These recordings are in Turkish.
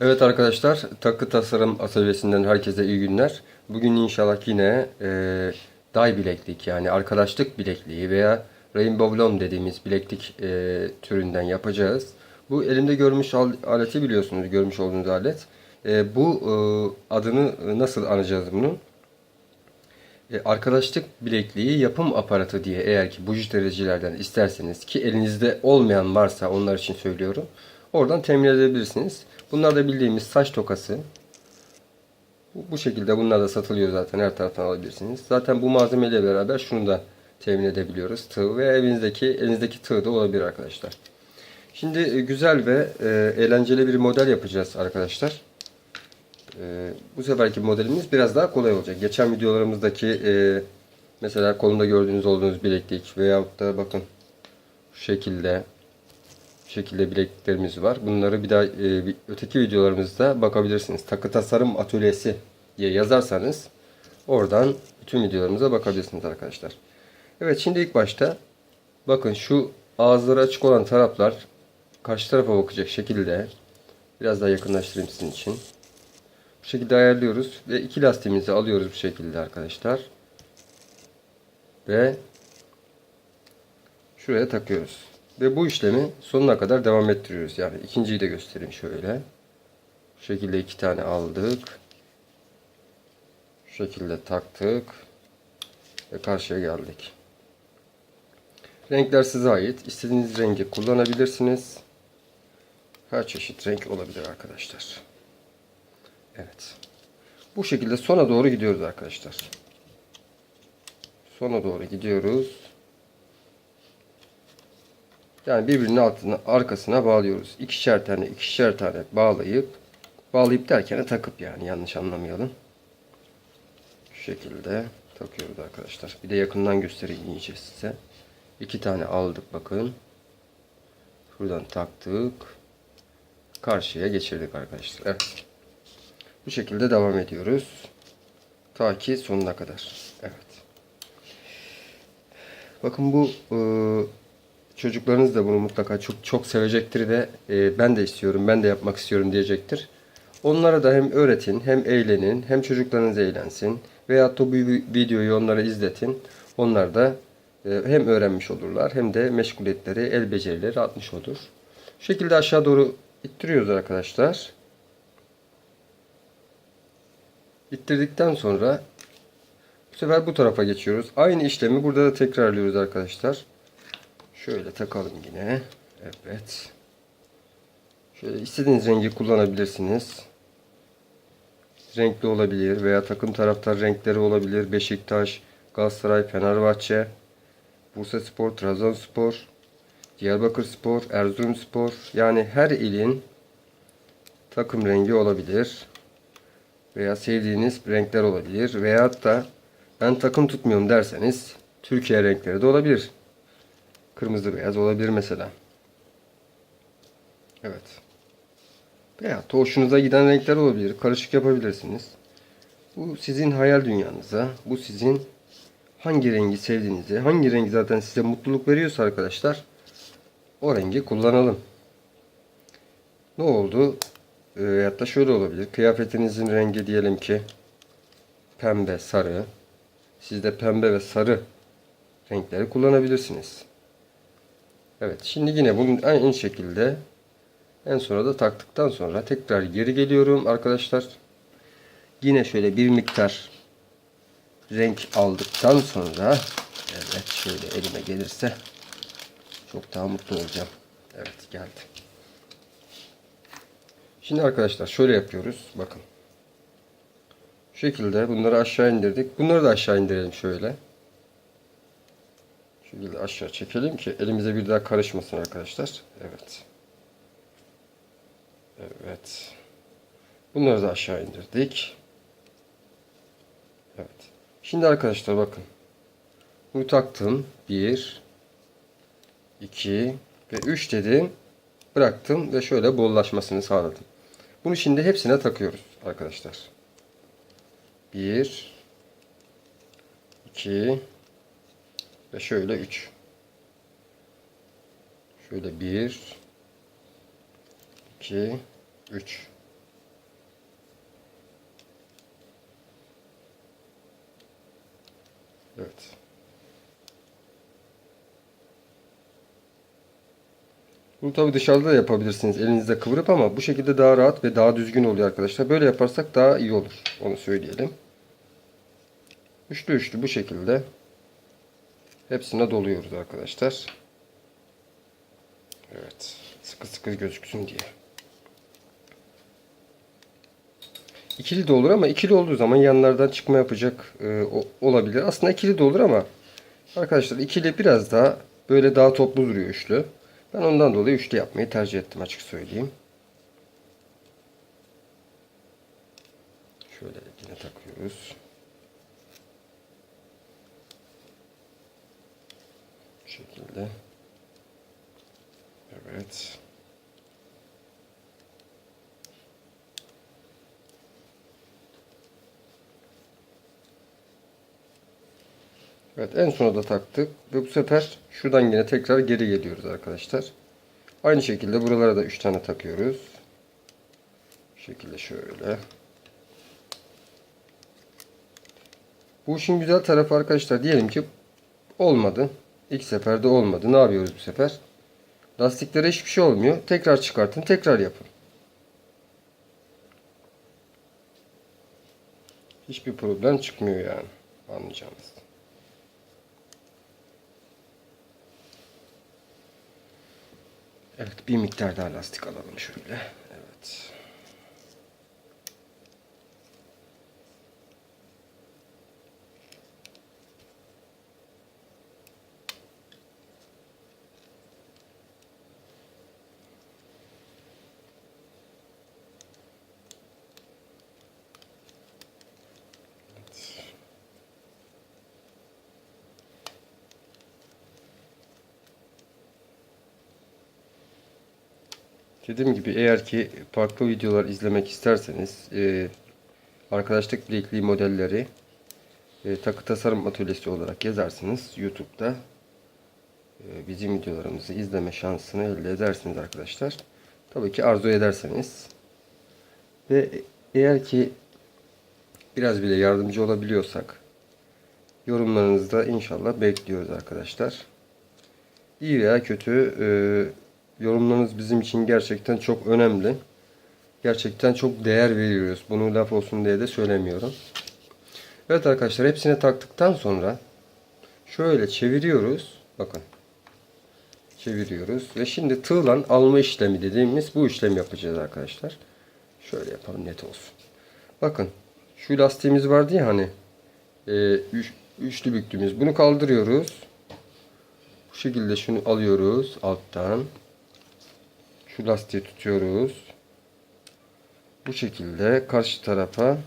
Evet arkadaşlar, Takı Tasarım Atölyesi'nden herkese iyi günler. Bugün inşallah yine e, day bileklik yani arkadaşlık bilekliği veya Rainbow Loom dediğimiz bileklik e, türünden yapacağız. Bu elimde görmüş al- aleti biliyorsunuz, görmüş olduğunuz alet. E, bu e, adını nasıl anacağız bunun? E, arkadaşlık bilekliği yapım aparatı diye eğer ki bujitericilerden isterseniz ki elinizde olmayan varsa onlar için söylüyorum. Oradan temin edebilirsiniz. Bunlar da bildiğimiz saç tokası. Bu, şekilde bunlar da satılıyor zaten her taraftan alabilirsiniz. Zaten bu malzemeyle beraber şunu da temin edebiliyoruz. Tığ ve evinizdeki elinizdeki tığ da olabilir arkadaşlar. Şimdi e, güzel ve e, eğlenceli bir model yapacağız arkadaşlar. Ee, bu seferki modelimiz biraz daha kolay olacak. Geçen videolarımızdaki e, mesela kolunda gördüğünüz olduğunuz bileklik veyahut da bakın şekilde şekilde bilekliklerimiz var. Bunları bir daha e, bir- öteki videolarımızda bakabilirsiniz. Takı tasarım atölyesi diye yazarsanız oradan bütün videolarımıza bakabilirsiniz arkadaşlar. Evet şimdi ilk başta bakın şu ağızları açık olan taraflar karşı tarafa bakacak şekilde biraz daha yakınlaştırayım sizin için. Bu şekilde ayarlıyoruz ve iki lastiğimizi alıyoruz bu şekilde arkadaşlar. Ve şuraya takıyoruz. Ve bu işlemi sonuna kadar devam ettiriyoruz. Yani ikinciyi de göstereyim şöyle. Bu şekilde iki tane aldık. Şu şekilde taktık. Ve karşıya geldik. Renkler size ait. İstediğiniz rengi kullanabilirsiniz. Her çeşit renk olabilir arkadaşlar. Evet. Bu şekilde sona doğru gidiyoruz arkadaşlar. Sona doğru gidiyoruz. Yani birbirinin altına, arkasına bağlıyoruz. İkişer tane, ikişer tane bağlayıp bağlayıp derken de takıp yani yanlış anlamayalım. Şu şekilde takıyoruz arkadaşlar. Bir de yakından göstereyim iyice size. İki tane aldık bakın. Şuradan taktık. Karşıya geçirdik arkadaşlar. Evet. Bu şekilde devam ediyoruz. Ta ki sonuna kadar. Evet. Bakın bu e, çocuklarınız da bunu mutlaka çok çok sevecektir ve e, ben de istiyorum, ben de yapmak istiyorum diyecektir. Onlara da hem öğretin, hem eğlenin, hem çocuklarınız eğlensin. Veyahut da bu videoyu onlara izletin. Onlar da e, hem öğrenmiş olurlar hem de meşguliyetleri, el becerileri artmış olur. Şu şekilde aşağı doğru ittiriyoruz arkadaşlar. İttirdikten sonra bu sefer bu tarafa geçiyoruz. Aynı işlemi burada da tekrarlıyoruz arkadaşlar. Şöyle takalım yine. Evet. Şöyle istediğiniz rengi kullanabilirsiniz. Renkli olabilir veya takım taraftar renkleri olabilir. Beşiktaş, Galatasaray, Fenerbahçe, Bursa Spor, Trabzonspor, Diyarbakır Spor, Erzurum Spor. Yani her ilin takım rengi olabilir veya sevdiğiniz renkler olabilir. Veyahut da ben takım tutmuyorum derseniz Türkiye renkleri de olabilir. Kırmızı beyaz olabilir mesela. Evet. Da hoşunuza giden renkler olabilir. Karışık yapabilirsiniz. Bu sizin hayal dünyanıza, bu sizin hangi rengi sevdiğinizi, hangi rengi zaten size mutluluk veriyorsa arkadaşlar o rengi kullanalım. Ne oldu? Ee, Veyahut da şöyle olabilir. Kıyafetinizin rengi diyelim ki pembe, sarı. Siz de pembe ve sarı renkleri kullanabilirsiniz. Evet. Şimdi yine bunun aynı şekilde en sonra da taktıktan sonra tekrar geri geliyorum arkadaşlar. Yine şöyle bir miktar renk aldıktan sonra evet şöyle elime gelirse çok daha mutlu olacağım. Evet geldi. Şimdi arkadaşlar şöyle yapıyoruz. Bakın. Şu şekilde bunları aşağı indirdik. Bunları da aşağı indirelim şöyle. Şekilde aşağı çekelim ki elimize bir daha karışmasın arkadaşlar. Evet. Evet. Bunları da aşağı indirdik. Evet. Şimdi arkadaşlar bakın. Bunu taktım. 1 2 ve 3 dedim. Bıraktım ve şöyle bollaşmasını sağladım. Bunu şimdi hepsine takıyoruz arkadaşlar. 1 2 ve şöyle 3. Şöyle 1 2 3 Evet. Bunu tabi dışarıda da yapabilirsiniz. Elinizde kıvırıp ama bu şekilde daha rahat ve daha düzgün oluyor arkadaşlar. Böyle yaparsak daha iyi olur. Onu söyleyelim. Üçlü üçlü bu şekilde hepsine doluyoruz arkadaşlar. Evet. Sıkı sıkı gözüksün diye. İkili de olur ama ikili olduğu zaman yanlardan çıkma yapacak e, olabilir. Aslında ikili de olur ama arkadaşlar ikili biraz daha böyle daha toplu duruyor üçlü. Ben ondan dolayı üçlü yapmayı tercih ettim açık söyleyeyim. Şöyle yine takıyoruz. Bu şekilde. Evet. Evet en sona da taktık ve bu sefer şuradan yine tekrar geri geliyoruz arkadaşlar. Aynı şekilde buralara da 3 tane takıyoruz. Bu şekilde şöyle. Bu işin güzel tarafı arkadaşlar diyelim ki olmadı. İlk seferde olmadı. Ne yapıyoruz bu sefer? Lastiklere hiçbir şey olmuyor. Tekrar çıkartın, tekrar yapın. Hiçbir problem çıkmıyor yani. Anlayacağınız. Evet, bir miktar daha lastik alalım şöyle. Evet. Dediğim gibi eğer ki farklı videolar izlemek isterseniz e, arkadaşlık bilekliği modelleri e, takı tasarım atölyesi olarak yazarsınız YouTube'da e, bizim videolarımızı izleme şansını elde edersiniz arkadaşlar. Tabii ki arzu ederseniz ve eğer ki biraz bile yardımcı olabiliyorsak yorumlarınızda inşallah bekliyoruz arkadaşlar. İyi veya kötü e, yorumlarınız bizim için gerçekten çok önemli. Gerçekten çok değer veriyoruz. Bunu laf olsun diye de söylemiyorum. Evet arkadaşlar hepsine taktıktan sonra şöyle çeviriyoruz. Bakın. Çeviriyoruz. Ve şimdi tığlan alma işlemi dediğimiz bu işlem yapacağız arkadaşlar. Şöyle yapalım net olsun. Bakın. Şu lastiğimiz vardı ya hani. E, üç, üçlü büktüğümüz. Bunu kaldırıyoruz. Bu şekilde şunu alıyoruz alttan. Şu lastiği tutuyoruz. Bu şekilde karşı tarafa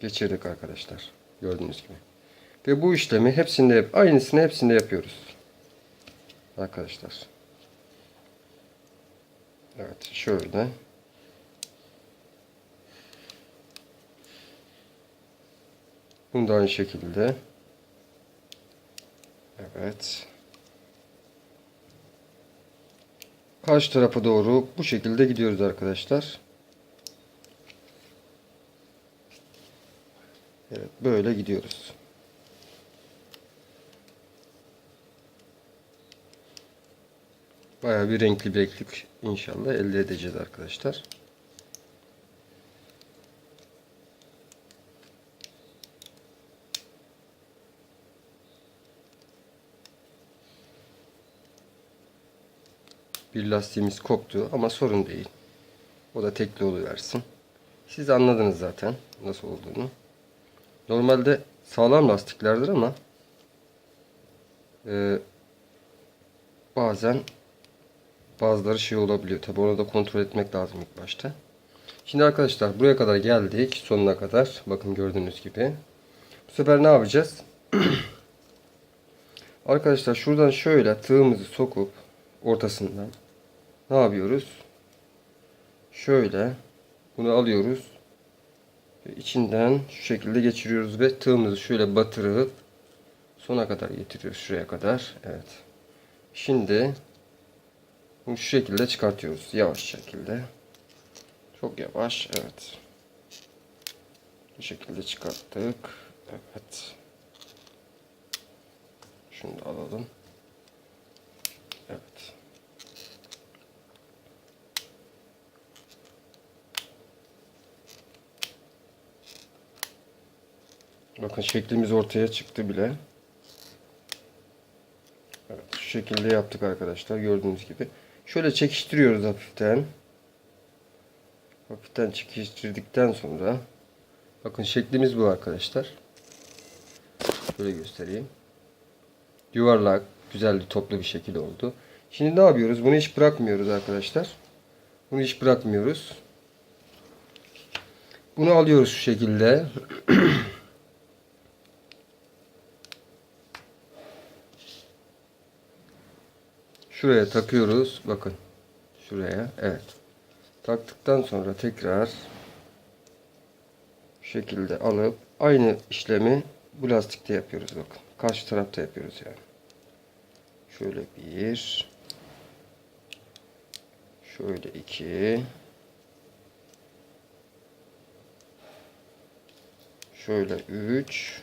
geçirdik arkadaşlar. Gördüğünüz gibi. Ve bu işlemi hepsinde yap aynısını hepsinde yapıyoruz. Arkadaşlar. Evet şöyle. Bunu da aynı şekilde. Evet. Karşı tarafa doğru bu şekilde gidiyoruz arkadaşlar. Evet böyle gidiyoruz. Bayağı bir renkli bileklik inşallah elde edeceğiz arkadaşlar. Bir lastiğimiz koptu ama sorun değil. O da tekli oluversin. Siz anladınız zaten nasıl olduğunu. Normalde sağlam lastiklerdir ama e, bazen bazıları şey olabiliyor. Tabi onu da kontrol etmek lazım ilk başta. Şimdi arkadaşlar buraya kadar geldik. Sonuna kadar. Bakın gördüğünüz gibi. Bu sefer ne yapacağız? arkadaşlar şuradan şöyle tığımızı sokup ortasından ne yapıyoruz? Şöyle bunu alıyoruz. İçinden şu şekilde geçiriyoruz ve tığımızı şöyle batırıp sona kadar getiriyoruz şuraya kadar. Evet. Şimdi bunu şu şekilde çıkartıyoruz. Yavaş şekilde. Çok yavaş. Evet. Bu şekilde çıkarttık. Evet. Şunu da alalım. Evet. Bakın şeklimiz ortaya çıktı bile. Evet, şu şekilde yaptık arkadaşlar gördüğünüz gibi. Şöyle çekiştiriyoruz hafiften. Hafiften çekiştirdikten sonra bakın şeklimiz bu arkadaşlar. Şöyle göstereyim. Yuvarlak, güzel toplu bir şekil oldu. Şimdi ne yapıyoruz? Bunu hiç bırakmıyoruz arkadaşlar. Bunu hiç bırakmıyoruz. Bunu alıyoruz şu şekilde. Şuraya takıyoruz. Bakın. Şuraya. Evet. Taktıktan sonra tekrar şu şekilde alıp aynı işlemi bu lastikte yapıyoruz bakın. Karşı tarafta yapıyoruz yani. Şöyle bir. Şöyle iki. Şöyle üç.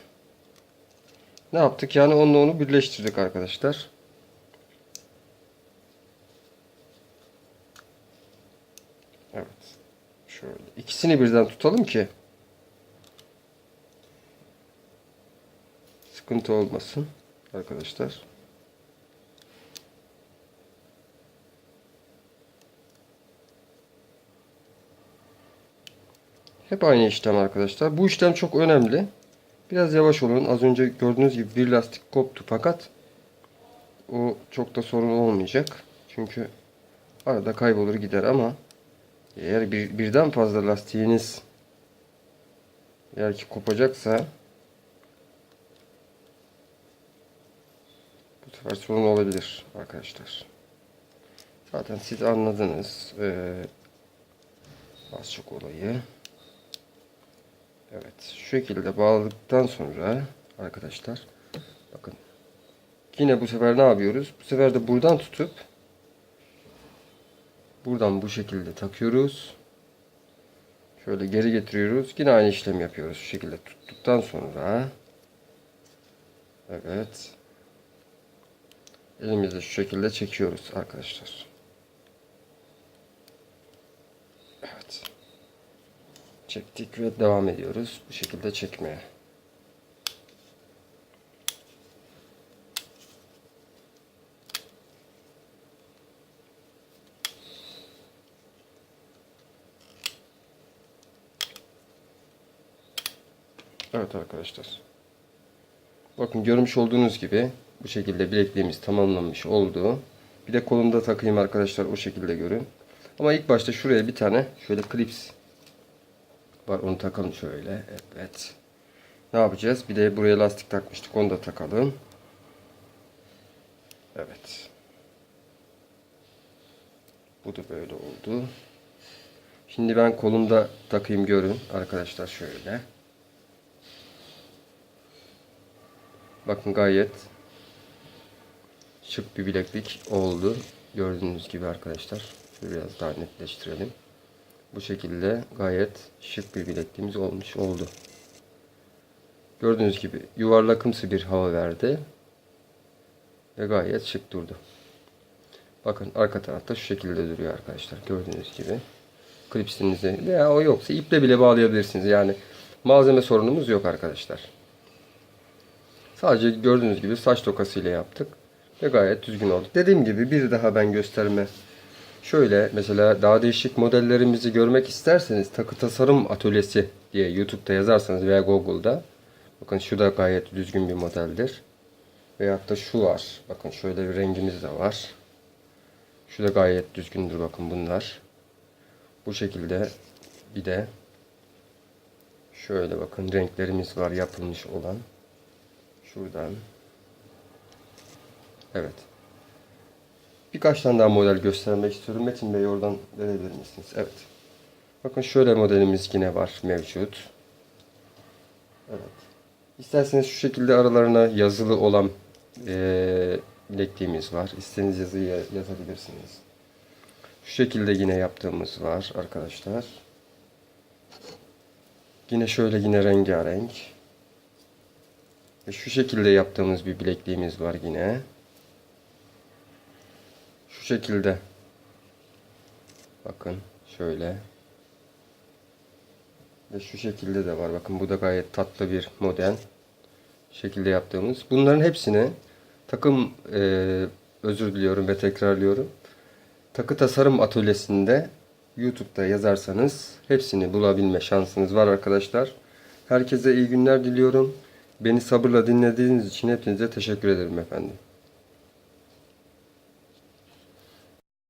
Ne yaptık? Yani onunla onu birleştirdik arkadaşlar. Evet. Şöyle. İkisini birden tutalım ki sıkıntı olmasın arkadaşlar. Hep aynı işlem arkadaşlar. Bu işlem çok önemli. Biraz yavaş olun. Az önce gördüğünüz gibi bir lastik koptu fakat o çok da sorun olmayacak. Çünkü arada kaybolur gider ama eğer bir, birden fazla lastiğiniz eğer ki kopacaksa bu sefer sorun olabilir arkadaşlar. Zaten siz anladınız ee, az çok olayı. Evet şu şekilde bağladıktan sonra arkadaşlar bakın yine bu sefer ne yapıyoruz? Bu sefer de buradan tutup Buradan bu şekilde takıyoruz. Şöyle geri getiriyoruz. Yine aynı işlemi yapıyoruz. Şu şekilde tuttuktan sonra Evet. Elimizle şu şekilde çekiyoruz arkadaşlar. Evet. Çektik ve devam ediyoruz. Bu şekilde çekmeye. Evet arkadaşlar. Bakın görmüş olduğunuz gibi bu şekilde bilekliğimiz tamamlanmış oldu. Bir de kolumda takayım arkadaşlar o şekilde görün. Ama ilk başta şuraya bir tane şöyle klips var onu takalım şöyle. Evet. Ne yapacağız? Bir de buraya lastik takmıştık onu da takalım. Evet. Bu da böyle oldu. Şimdi ben kolumda takayım görün arkadaşlar şöyle. Bakın gayet şık bir bileklik oldu. Gördüğünüz gibi arkadaşlar. Biraz daha netleştirelim. Bu şekilde gayet şık bir bilekliğimiz olmuş oldu. Gördüğünüz gibi yuvarlakımsı bir hava verdi. Ve gayet şık durdu. Bakın arka tarafta şu şekilde duruyor arkadaşlar. Gördüğünüz gibi. Klipsinizi veya o yoksa iple bile bağlayabilirsiniz. Yani malzeme sorunumuz yok arkadaşlar. Sadece gördüğünüz gibi saç tokası ile yaptık. Ve gayet düzgün oldu. Dediğim gibi bir daha ben gösterme. Şöyle mesela daha değişik modellerimizi görmek isterseniz takı tasarım atölyesi diye YouTube'da yazarsanız veya Google'da. Bakın şu da gayet düzgün bir modeldir. Veyahut da şu var. Bakın şöyle bir rengimiz de var. Şu da gayet düzgündür bakın bunlar. Bu şekilde bir de şöyle bakın renklerimiz var yapılmış olan. Şuradan. Evet. Birkaç tane daha model göstermek istiyorum. Metin Bey oradan verebilir misiniz? Evet. Bakın şöyle modelimiz yine var mevcut. Evet. İsterseniz şu şekilde aralarına yazılı olan e, bilekliğimiz var. İstediğiniz yazıyı yazabilirsiniz. Şu şekilde yine yaptığımız var arkadaşlar. Yine şöyle yine rengarenk. Ve şu şekilde yaptığımız bir bilekliğimiz var yine. Şu şekilde. Bakın şöyle. Ve şu şekilde de var. Bakın bu da gayet tatlı bir model. Şekilde yaptığımız. Bunların hepsini takım e, özür diliyorum ve tekrarlıyorum. Takı Tasarım Atölyesi'nde YouTube'da yazarsanız hepsini bulabilme şansınız var arkadaşlar. Herkese iyi günler diliyorum. Beni sabırla dinlediğiniz için hepinize teşekkür ederim efendim.